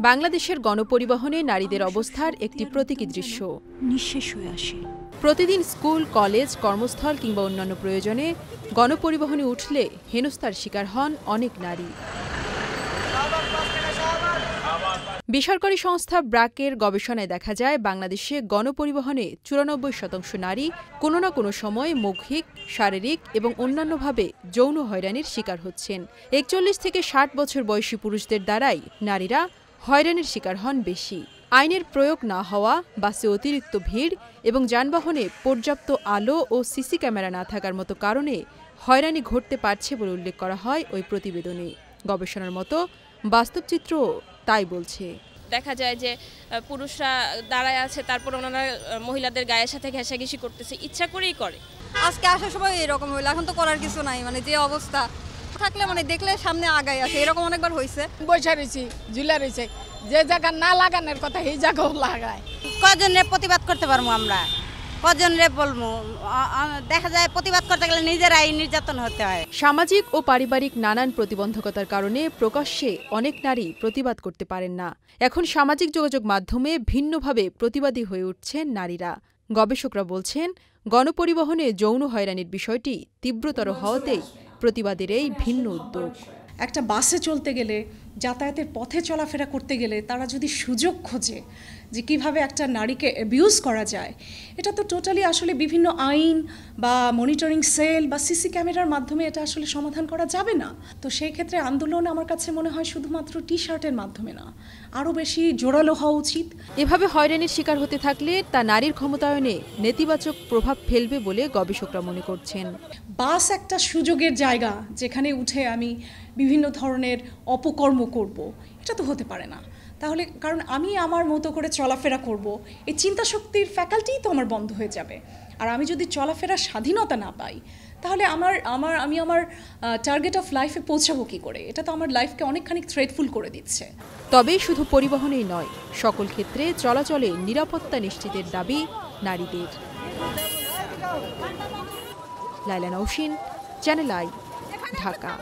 বাংলাদেশের গণপরিবহনে নারীদের অবস্থার একটি প্রতীকী দৃশ্য। নিঃশেষ হয়ে আসে। প্রতিদিন স্কুল কলেজ কর্মস্থল কিংবা অন্যান্য প্রয়োজনে গণপরিবহনে উঠলে হেনস্থার শিকার হন অনেক নারী। বেসরকারি সংস্থা ব্র্যাকের গবেষণায় দেখা যায় বাংলাদেশে গণপরিবহনে চুরানব্বই শতাংশ নারী কোনো না কোনো সময় মৌখিক শারীরিক এবং অন্যান্যভাবে যৌন হয়রানির শিকার হচ্ছেন। একচল্লিশ থেকে ষাট বছর বয়সী পুরুষদের দ্বারাই নারীরা হয়রানির শিকার হন বেশি। আইনের প্রয়োগ না হওয়া বাসে অতিরিক্ত ভিড় এবং যানবাহনে পর্যাপ্ত আলো ও সিসি ক্যামেরা না থাকার মতো কারণে হয়রানি ঘটতে পারছে বলে উল্লেখ করা হয় ওই প্রতিবেদনে। গবেষণার মতো বাস্তব চিত্রও তাই বলছে। দেখা যায় যে পুরুষরা দাঁড়ায় আছে তারপর ওনারা মহিলাদের গায়ের সাথে ঘেঁষাঘেঁষি করতেছে ইচ্ছা করেই করে। আজকে আসার সময় এরকম হইল এখন তো করার কিছু নাই মানে যে অবস্থা। থাকলে মানে দেখলে সামনে আগাই আসে এরকম অনেকবার হয়েছে বসে রয়েছি ঝুলে রয়েছে। যে জায়গা না লাগানোর কথা সেই জায়গাও লাগায়। কজনরে প্রতিবাদ করতে পারব আমরা? কজনরে বলব দেখা যায় প্রতিবাদ করতে গেলে নিজেরাই নির্যাতন হতে হয়। সামাজিক ও পারিবারিক নানান প্রতিবন্ধকতার কারণে প্রকাশ্যে অনেক নারী প্রতিবাদ করতে পারেন না। এখন সামাজিক যোগাযোগ মাধ্যমে ভিন্নভাবে প্রতিবাদী হয়ে উঠছেন নারীরা। গবেষকরা বলছেন গণপরিবহনে যৌন হয়রানির বিষয়টি তীব্রতর হওয়াতেই প্রতিবাদের এই ভিন্ন উদ্যোগ। একটা বাসে চলতে গেলে যাতায়াতের পথে চলাফেরা করতে গেলে তারা যদি সুযোগ খোঁজে যে কীভাবে একটা নারীকে অ্যাবিউজ করা যায় এটা তো টোটালি আসলে বিভিন্ন আইন বা মনিটরিং সেল বা সিসি ক্যামেরার মাধ্যমে এটা আসলে সমাধান করা যাবে না। তো সেই ক্ষেত্রে আন্দোলন আমার কাছে মনে হয় শুধুমাত্র টি শার্টের মাধ্যমে না আরও বেশি জোরালো হওয়া উচিত। এভাবে হয়রানির শিকার হতে থাকলে তা নারীর ক্ষমতায়নে নেতিবাচক প্রভাব ফেলবে বলে গবেষকরা মনে করছেন। বাস একটা সুযোগের জায়গা যেখানে উঠে আমি বিভিন্ন ধরনের অপকর্ম করব, এটা তো হতে পারে না। তাহলে কারণ আমি আমার মতো করে চলাফেরা করব, এই চিন্তা শক্তির ফ্যাকাল্টিই তো আমার বন্ধ হয়ে যাবে। আর আমি যদি চলাফেরা স্বাধীনতা না পাই, তাহলে আমার আমার, আমি আমার টার্গেট অফ লাইফে পৌঁছাবো কী করে? এটা তো আমার লাইফকে অনেকখানি থ্রেটফুল করে দিচ্ছে। তবে শুধু পরিবহনেই নয়, সকল ক্ষেত্রে চলাচলে নিরাপত্তা নিশ্চিতের দাবি নারীদের। Laila Nausin, channel I, Dhaka.